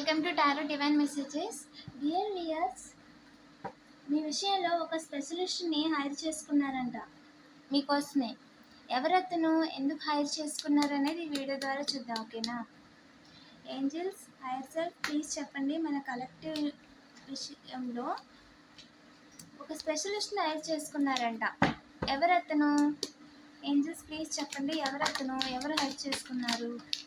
Welcome to tarot divine messages. Dear viewers మీ విషయంలో ఒక స్పెషలిస్ట్ని hire చేసుకున్నారంట. మీకోసమే. ఎవరతను ఎందుకు హైర్ చేసుకున్నారు అనేది వీడియో ద్వారా చూద్దాం ఓకేనా? ఏంజల్స్ హైర్ సెల్ఫ్ ప్లీజ్ చెప్పండి. మన కలెక్టివ్ విషయంలో ఒక స్పెషలిస్ట్ని హైర్ చేసుకున్నారంట. ఎవరతను? ఏంజల్స్ ప్లీజ్ చెప్పండి. ఎవరతను? ఎవరు హైర్ చేసుకున్నారు?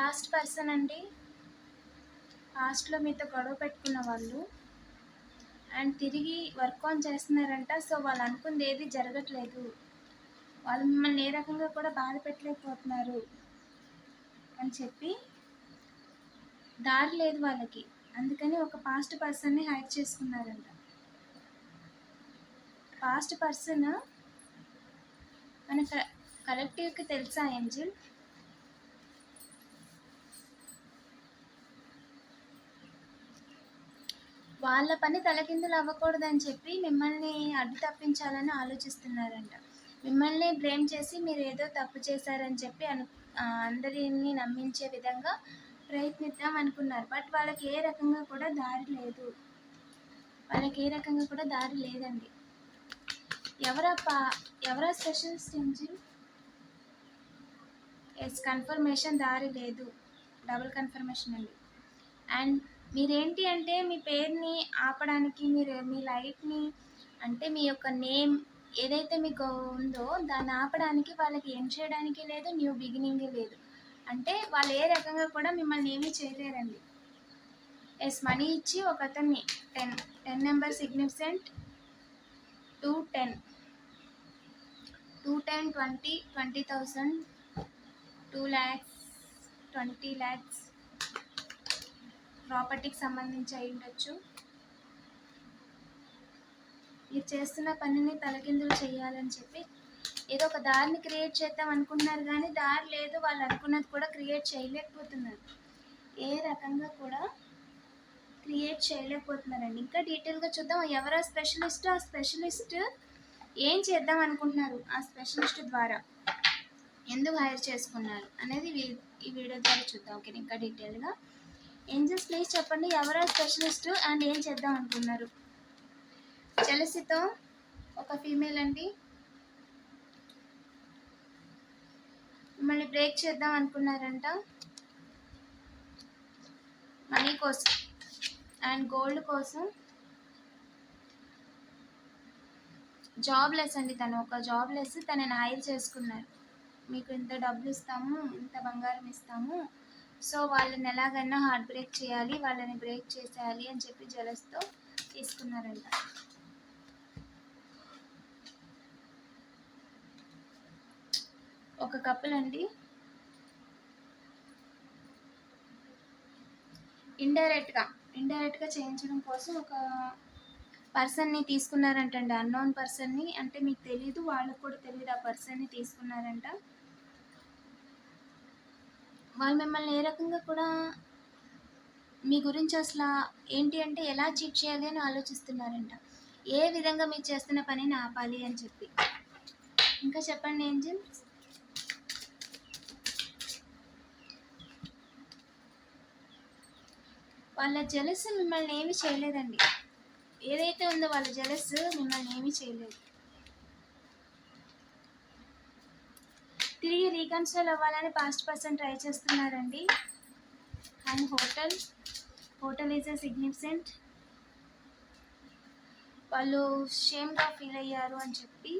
పాస్ట్ పర్సన్ అండి. పాస్ట్లో మీతో గొడవ పెట్టుకున్న వాళ్ళు. అండ్ తిరిగి వర్క్ ఆన్ చేస్తున్నారంట సో వాళ్ళు అనుకుంది ఏది జరగట్లేదు. వాళ్ళు మిమ్మల్ని ఏ రకంగా కూడా బాధ పెట్టలేకపోతున్నారు అని చెప్పి దారి లేదు వాళ్ళకి. అందుకని ఒక పాస్ట్ పర్సన్ని హైడ్ చేసుకున్నారంట. పాస్ట్ పర్సన్ మన కలెక్టివ్కి తెలుసా ఏంజిల్ వాళ్ళ పని తలకిందులు అవ్వకూడదని చెప్పి మిమ్మల్ని అడ్డు తప్పించాలని ఆలోచిస్తున్నారంట. మిమ్మల్ని బ్లేమ్ చేసి మీరు ఏదో తప్పు చేశారని చెప్పి అను అందరిని అందరినీ నమ్మించే విధంగా ప్రయత్నిద్దాం అనుకున్నారు. బట్ వాళ్ళకి ఏ రకంగా కూడా దారి లేదు. వాళ్ళకి ఏ రకంగా కూడా దారి లేదండి. ఎవరా పా ఎవరా స్పెషలిస్ట్ ఇంజిన్ ఎస్ కన్ఫర్మేషన్ దారి లేదు. డబుల్ కన్ఫర్మేషన్ అండి. అండ్ మీరేంటి అంటే మీ పేరుని ఆపడానికి మీరు మీ లైఫ్ని అంటే మీ యొక్క నేమ్ ఏదైతే మీకు ఉందో దాన్ని ఆపడానికి వాళ్ళకి ఏం చేయడానికి లేదు న్యూ బిగినింగ్ లేదు. అంటే వాళ్ళు ఏ రకంగా కూడా మిమ్మల్ని ఏమీ చేయలేరండి. ఎస్ మనీ ఇచ్చి ఒక అతన్ని ten ten number significant two ten. Two ten twenty twenty thousand two lakhs twenty lakhs. ప్రాపర్టీకి సంబంధించి అయి ఉండొచ్చు. మీరు చేస్తున్న పనిని తలకిందులు చేయాలని చెప్పి ఏదో ఒక దారిని క్రియేట్ చేద్దాం అనుకుంటున్నారు కానీ దారి లేదు. వాళ్ళు అనుకున్నది కూడా క్రియేట్ చేయలేకపోతున్నారు. ఏ రకంగా కూడా క్రియేట్ చేయలేకపోతున్నారండి. ఇంకా డీటెయిల్గా చూద్దాం. ఎవరు ఆ స్పెషలిస్ట్? ఆ స్పెషలిస్ట్ ఏం చేద్దాం అనుకుంటున్నారు? ఆ స్పెషలిస్ట్ ద్వారా ఎందుకు హైర్ చేసుకున్నారు అనేది ఈ వీడియో ద్వారా చూద్దాం. ఓకే ఇంకా డీటెయిల్గా ఏంజల్స్ ప్లీజ్ చెప్పండి? ఎవరు స్పెషలిస్ట్ అండ్ ఏం చేద్దాం అనుకున్నారు? జలసితో ఒక ఫీమేల్ అండి. మిమ్మల్ని బ్రేక్ చేద్దాం అనుకున్నారంట. మనీ కోసం అండ్ గోల్డ్ కోసం. జాబ్ లెస్ అండి తను. ఒక జాబ్ లెస్ తనని హైర్ చేసుకున్నారు. మీకు ఇంత డబ్బులు ఇస్తాము ఇంత బంగారం ఇస్తాము. సో వాళ్ళని ఎలాగైనా హార్ట్ బ్రేక్ చేయాలి వాళ్ళని బ్రేక్ చేసేయాలి అని చెప్పి జలస్తో తీసుకున్నారంట. ఒక కపుల్ అండి. ఇండైరెక్ట్గా ఇండైరెక్ట్గా చేయించడం కోసం ఒక పర్సన్ని తీసుకున్నారంటండి అన్నోన్ పర్సన్ని. అంటే మీకు తెలియదు వాళ్ళకు కూడా తెలియదు ఆ పర్సన్ని తీసుకున్నారంట. వాళ్ళు మిమ్మల్ని ఏ రకంగా కూడా మీ గురించి అసలు ఏంటి అంటే ఎలా చీట్ చేయాలి అని ఆలోచిస్తున్నారంట. ఏ విధంగా మీరు చేస్తున్న పనిని ఆపాలి అని చెప్పి. ఇంకా చెప్పండి ఏంజిల్. వాళ్ళ జలస్ మిమ్మల్ని ఏమీ చేయలేదండి. ఏదైతే ఉందో వాళ్ళ జలస్ మిమ్మల్ని ఏమీ చేయలేదు. తిరిగి రీకన్సిల్ అవ్వాలని పాస్ట్ పర్సన్ ట్రై చేస్తున్నారండి. And hotel hotel is a significant వాళ్ళు షేమ్గా ఫీల్ అయ్యారు అని చెప్పి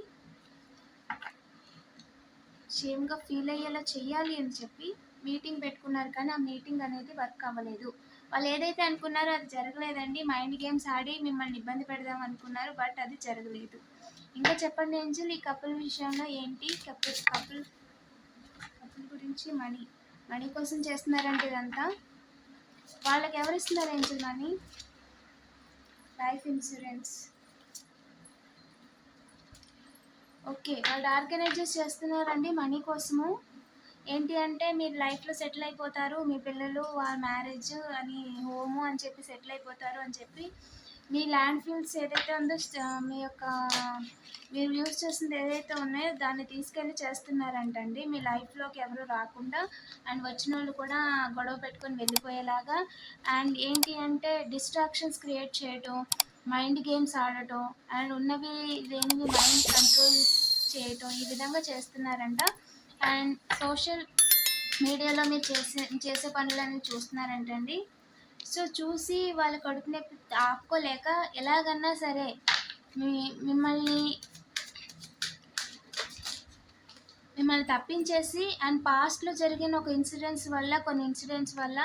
షేమ్గా ఫీల్ అయ్యేలా చెయ్యాలి అని చెప్పి మీటింగ్ పెట్టుకున్నారు కానీ ఆ మీటింగ్ అనేది వర్క్ అవ్వలేదు. వాళ్ళు ఏదైతే అనుకున్నారో అది జరగలేదండి. మైండ్ గేమ్స్ ఆడి మిమ్మల్ని ఇబ్బంది పెడదాం అనుకున్నారు బట్ అది జరగలేదు. ఇంకా చెప్పండి ఏంజల్ ఈ కపుల్ విషయంలో ఏంటి? కపుల్ కపుల్ గురించి మనీ మనీ కోసం చేస్తున్నారంటే ఇదంతా. వాళ్ళకి ఎవరు ఇస్తున్నారు angel money? Life insurance. Okay వాళ్ళు ఆర్గనైజెస్ చేస్తున్నారండి మనీ కోసము. ఏంటి అంటే మీరు లైఫ్లో సెటిల్ అయిపోతారు మీ పిల్లలు వాళ్ళ మ్యారేజ్ అని హోము అని చెప్పి సెటిల్ అయిపోతారు అని చెప్పి మీ ల్యాండ్ ఫీల్డ్స్ ఏదైతే ఉందో మీ యొక్క మీరు యూజ్ చేసింది ఏదైతే ఉన్నాయో దాన్ని తీసుకెళ్ళి చేస్తున్నారంటండి. మీ లైఫ్లోకి ఎవరు రాకుండా అండ్ వచ్చిన వాళ్ళు కూడా గొడవ పెట్టుకొని వెళ్ళిపోయేలాగా. అండ్ ఏంటి అంటే డిస్ట్రాక్షన్స్ క్రియేట్ చేయటం మైండ్ గేమ్స్ ఆడటం అండ్ ఉన్నవి లేనివి మైండ్ కంట్రోల్ చేయటం ఈ విధంగా చేస్తున్నారంట. అండ్ సోషల్ మీడియాలో మీరు చేసే చేసే పనులన్నీ చూస్తున్నారంటండి. సో చూసి వాళ్ళ కడుపు నొప్పి ఆపుకోలేక ఎలాగన్నా సరే మీ మిమ్మల్ని మిమ్మల్ని తప్పించేసి అండ్ పాస్ట్లో జరిగిన ఒక ఇన్సిడెంట్స్ వల్ల కొన్ని ఇన్సిడెంట్స్ వల్ల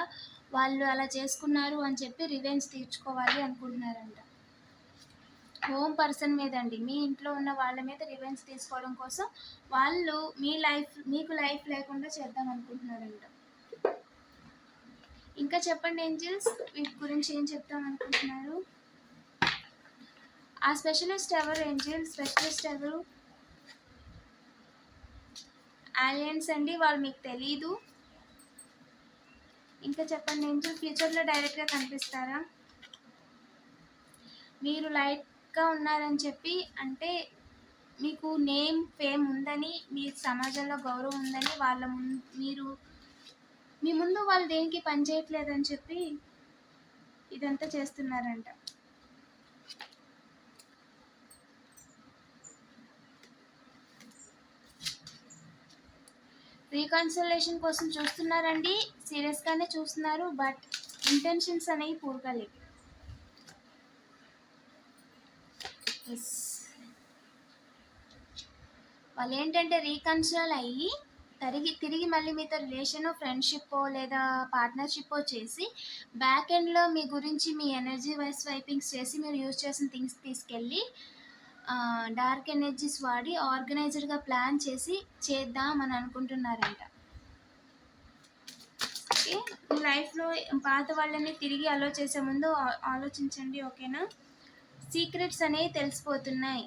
వాళ్ళు అలా చేసుకున్నారు అని చెప్పి రివెంజ్ తీర్చుకోవాలి అనుకుంటున్నారంట. హోమ్ పర్సన్ మీద అండి మీ ఇంట్లో ఉన్న వాళ్ళ మీద రివెంజ్ తీసుకోవడం కోసం వాళ్ళు మీ లైఫ్ మీకు లైఫ్ లేకుండా చేద్దాం అనుకుంటున్నారంట. ఇంకా చెప్పండి ఏంజిల్స్? వీటి గురించి ఏం చెప్తాం అనుకుంటున్నారు? ఆ స్పెషలిస్ట్ ఎవరు ఏంజిల్స్ స్పెషలిస్ట్ ఎవరు? ఆలియన్స్ అండి వాళ్ళు మీకు తెలీదు. ఇంకా చెప్పండి ఏంజిల్ ఫ్యూచర్లో డైరెక్ట్గా కనిపిస్తారా? మీరు లైట్గా ఉన్నారని చెప్పి అంటే మీకు నేమ్ ఫేమ్ ఉందని మీ సమాజంలో గౌరవం ఉందని వాళ్ళ ముందు మీరు మీ ముందు వాళ్ళు దేనికి పని చేయట్లేదని చెప్పి ఇదంతా చేస్తున్నారంట. రీకన్సలేషన్ కోసం చూస్తున్నారండి. సీరియస్గానే చూస్తున్నారు బట్ ఇంటెన్షన్స్ అనేవి పూర్గలేవు వాళ్ళు ఏంటంటే రీకన్సల్ అయ్యి తిరిగి తిరిగి మళ్ళీ మీతో రిలేషన్ ఫ్రెండ్షిప్ లేదా పార్ట్నర్షిప్ చేసి బ్యాక్ ఎండ్లో మీ గురించి మీ ఎనర్జీ వైస్ వైపింగ్స్ చేసి మీరు యూజ్ చేసిన థింగ్స్ తీసుకెళ్ళి డార్క్ ఎనర్జీస్ వాడి ఆర్గనైజర్గా ప్లాన్ చేసి చేద్దాం అని అనుకుంటున్నారంట. ఓకే లైఫ్లో పాత వాళ్ళని తిరిగి అలో చేసే ముందు ఆలోచించండి ఓకేనా సీక్రెట్స్ అనేవి తెలిసిపోతున్నాయి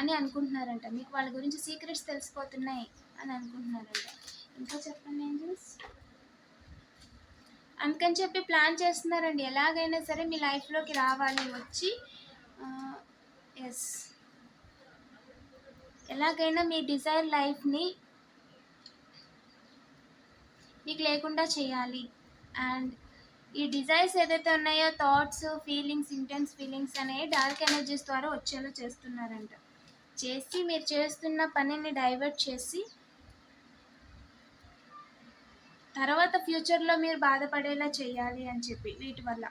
అని అనుకుంటున్నారంట. మీకు వాళ్ళ గురించి సీక్రెట్స్ తెలిసిపోతున్నాయి. అని అనుకుంటున్నారంట. ఇంకా చెప్పండి ఏంజల్స్? అందుకని చెప్పి ప్లాన్ చేస్తున్నారండి. ఎలాగైనా సరే మీ లైఫ్లోకి రావాలి వచ్చి ఎస్ ఎలాగైనా మీ డిజైర్ లైఫ్ని మీకు లేకుండా చేయాలి. అండ్ ఈ డిజైర్స్ ఏదైతే ఉన్నాయో థాట్స్ ఫీలింగ్స్ ఇంటెన్స్ ఫీలింగ్స్ అనేవి డార్క్ ఎనర్జీస్ ద్వారా వచ్చేలా చేస్తున్నారంట. చేసి మీరు చేస్తున్న పనిని డైవర్ట్ చేసి తర్వాత ఫ్యూచర్లో మీరు బాధపడేలా చేయాలి అని చెప్పి వీటి వల్ల.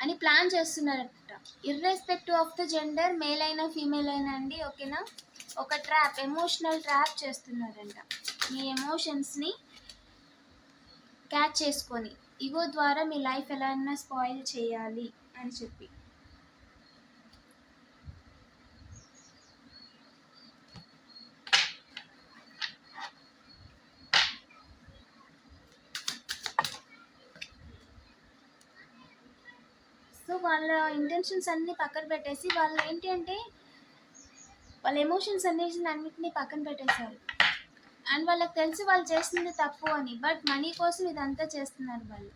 అని ప్లాన్ చేస్తున్నారట. Irrespective of the gender male అయినా ఫీమేల్ అయినా అండి ఓకేనా? ఒక ట్రాప్ ఎమోషనల్ ట్రాప్ చేస్తున్నారంట. మీ ఎమోషన్స్ని క్యాచ్ చేసుకొని ఇగో ద్వారా మీ లైఫ్ ఎలా అయినా స్పాయిల్ చేయాలి అని చెప్పి సో వాళ్ళ ఇంటెన్షన్స్ అన్నీ పక్కన పెట్టేసి వాళ్ళు ఏంటి అంటే వాళ్ళ ఎమోషన్స్ అన్నిటిని అన్నిటినీ పక్కన పెట్టేశారు. అండ్ వాళ్ళకి తెలిసి వాళ్ళు చేస్తుంది తప్పు అని బట్ మనీ కోసం ఇదంతా చేస్తున్నారు వాళ్ళు.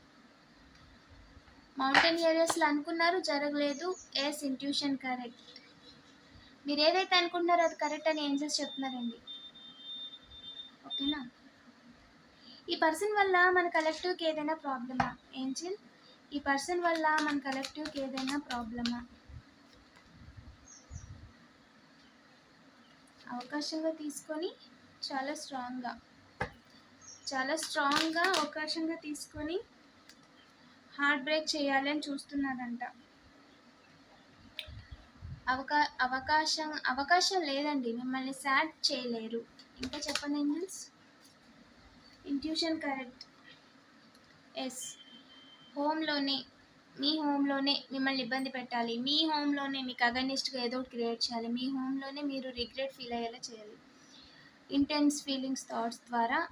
మౌంటైన్ ఏరియాస్లో అనుకున్నారు జరగలేదు. ఎస్ ఇంట్యూషన్ కరెక్ట్ మీరు ఏదైతే అనుకుంటున్నారో అది కరెక్ట్ అని ఏంజల్స్ చెప్తున్నారండి. ఓకేనా ఈ పర్సన్ వల్ల మన కలెక్టివ్కి ఏదైనా ప్రాబ్లమా ఏంజిల్ ఈ పర్సన్ వల్ల మన కలెక్టివ్కి ఏదైనా ప్రాబ్లమా? అవకాశంగా తీసుకొని చాలా స్ట్రాంగ్గా చాలా స్ట్రాంగ్గా అవకాశంగా తీసుకొని హార్ట్ బ్రేక్ చేయాలి అని చూస్తున్నారంట అవకా అవకాశం అవకాశం లేదండి. మిమ్మల్ని సాడ్ చేయలేరు. ఇంకా చెప్పండి ఏంజల్స్ ఇంట్యూషన్ కరెక్ట్ ఎస్ హోమ్లోనే మీ హోమ్లోనే మిమ్మల్ని ఇబ్బంది పెట్టాలి. మీ హోమ్లోనే మీకు అగనిస్ట్గా ఏదో ఒకటి క్రియేట్ చేయాలి. మీ హోమ్లోనే మీరు రిగ్రెట్ ఫీల్ అయ్యేలా చేయాలి. ఇంటెన్స్ ఫీలింగ్స్ థాట్స్ ద్వారా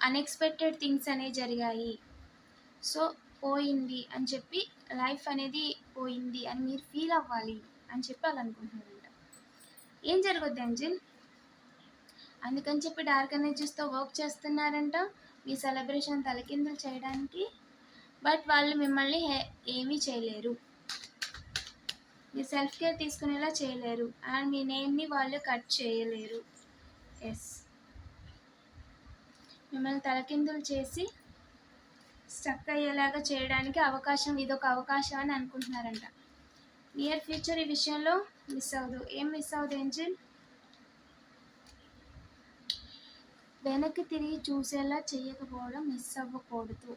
అన్ఎక్స్పెక్టెడ్ థింగ్స్ అనేవి జరిగాయి. సో పోయింది అని చెప్పి లైఫ్ అనేది పోయింది అని మీరు ఫీల్ అవ్వాలి అని చెప్పి వాళ్ళు అనుకుంటున్నారంట. ఏం జరగద్దు అంజిల్? అందుకని చెప్పి డార్క్ ఎనర్జీస్తో వర్క్ చేస్తున్నారంట. మీ సెలబ్రేషన్ తలకిందులు చేయడానికి బట్ వాళ్ళు మిమ్మల్ని ఏమీ చేయలేరు. మీ సెల్ఫ్ కేర్ తీసుకునేలా చేయలేరు. అండ్ మీ నేమ్ని వాళ్ళు కట్ చేయలేరు. ఎస్ మిమ్మల్ని తలకిందులు చేసి స్టక్ అయ్యేలాగా చేయడానికి అవకాశం ఇదొక అవకాశం అని అనుకుంటున్నారంట. నియర్ ఫ్యూచర్ ఈ విషయంలో మిస్ అవ్వదు. ఏం మిస్ అవ్వదు ఏంజిల్? వెనక్కి తిరిగి చూసేలా చేయకపోవడం మిస్ అవ్వకూడదు.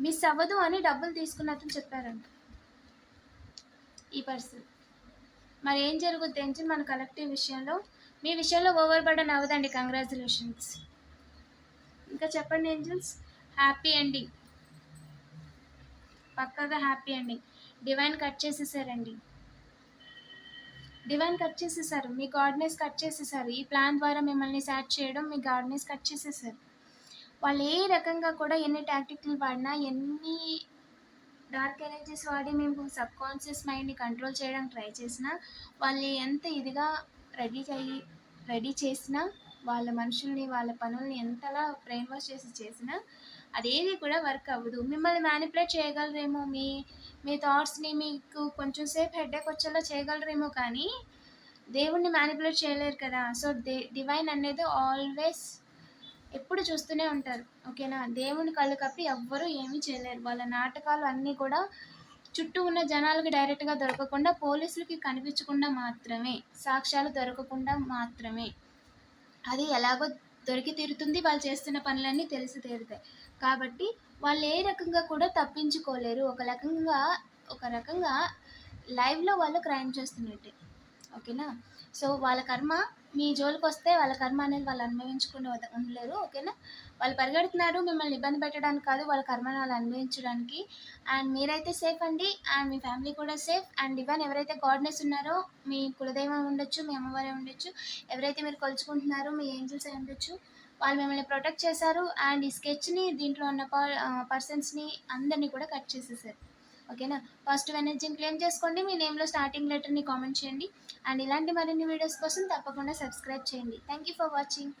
మిస్ అవ్వదు అని డబ్బులు తీసుకున్నట్టు చెప్పారంట. ఈ పర్సన్. మరి ఏం జరుగుద్ది ఏంటి మన కలెక్టివ్ విషయంలో మీ విషయంలో ఓవర్ బర్డన్ అవ్వదండి కంగ్రాచులేషన్స్. ఇంకా చెప్పండి ఏంజల్స్? Happy ending. పక్కగా హ్యాపీ ఎండింగ్. డివైన్ కట్ చేసేసారండి. డివైన్ కట్ చేసేసారు. మీ గాడ్నెస్ కట్ చేసేసారు. ఈ ప్లాన్ ద్వారా మిమ్మల్ని సాట్ చేయడం మీ గాడ్నెస్ కట్ చేసేసారు. వాళ్ళు ఏ రకంగా కూడా ఎన్ని టాక్టిక్లు వాడినా ఎన్ని డార్క్ ఎనర్జీస్ వాడి మేము సబ్ కాన్షియస్ మైండ్ని కంట్రోల్ చేయడానికి ట్రై చేసినా వాళ్ళు ఎంత ఇదిగా రెడీ అయ్యి రెడీ చేసినా వాళ్ళ మనుషుల్ని వాళ్ళ పనుల్ని ఎంతలా బ్రెయిన్ వాష్ చేసి చేసినా అదేది కూడా వర్క్ అవ్వదు. మిమ్మల్ని మ్యానిపులేట్ చేయగలరేమో మీ మీ థాట్స్ని మీకు కొంచెం సేపు హెడ్ఏక్ వచ్చేలా చేయగలరేమో కానీ దేవుణ్ణి మ్యానిపులేట్ చేయలేరు కదా. సో దే డివైన్ అనేది ఆల్వేస్ ఎప్పుడు చూస్తూనే ఉంటారు. ఓకేనా? దేవుని కళ్ళు కప్పి ఎవ్వరూ ఏమీ చేయలేరు. వాళ్ళ నాటకాలు అన్నీ కూడా చుట్టూ ఉన్న జనాలకి డైరెక్ట్గా దొరకకుండా పోలీసులకి కనిపించకుండా మాత్రమే సాక్ష్యాలు దొరకకుండా మాత్రమే. అది ఎలాగో దొరికి తీరుతుంది. వాళ్ళు చేస్తున్న పనులన్నీ తెలిసి తీరుతాయి. కాబట్టి వాళ్ళు ఏ రకంగా కూడా తప్పించుకోలేరు. ఒక రకంగా ఒక రకంగా లైవ్లో వాళ్ళు క్రైమ్ చేస్తున్నట్టే. ఓకేనా? సో వాళ్ళ కర్మ మీ జోలికి వస్తే వాళ్ళ కర్మ అనేది వాళ్ళు అనుభవించకుండా ఉండలేరు ఓకేనా? వాళ్ళు పరిగెడుతున్నారు మిమ్మల్ని ఇబ్బంది పెట్టడానికి కాదు వాళ్ళ కర్మను వాళ్ళు అనుభవించడానికి. అండ్ మీరైతే సేఫ్ అండి అండ్ మీ ఫ్యామిలీ కూడా సేఫ్ అండ్ ఇవన్ ఎవరైతే గాడ్నెస్ ఉన్నారో మీ కులదైవం ఉండొచ్చు మీ అమ్మవారే ఉండొచ్చు ఎవరైతే మీరు కొలుచుకుంటున్నారో మీ ఏంజల్స్ అయి ఉండొచ్చు వాళ్ళు మిమ్మల్ని ప్రొటెక్ట్ చేశారు. అండ్ ఈ స్కెచ్ని దీంట్లో ఉన్న పర్సన్స్ని అందరినీ కూడా కట్ చేసేసారు. ఓకేనా? ఫస్ట్ వెనర్జీని క్లెయిమ్ చేసుకోండి. మీ నేమ్లో స్టార్టింగ్ లెటర్ని కామెంట్ చేయండి. అండ్ ఇలాంటి మరిన్ని వీడియోస్ కోసం తప్పకుండా సబ్స్క్రైబ్ చేయండి. Thank you for watching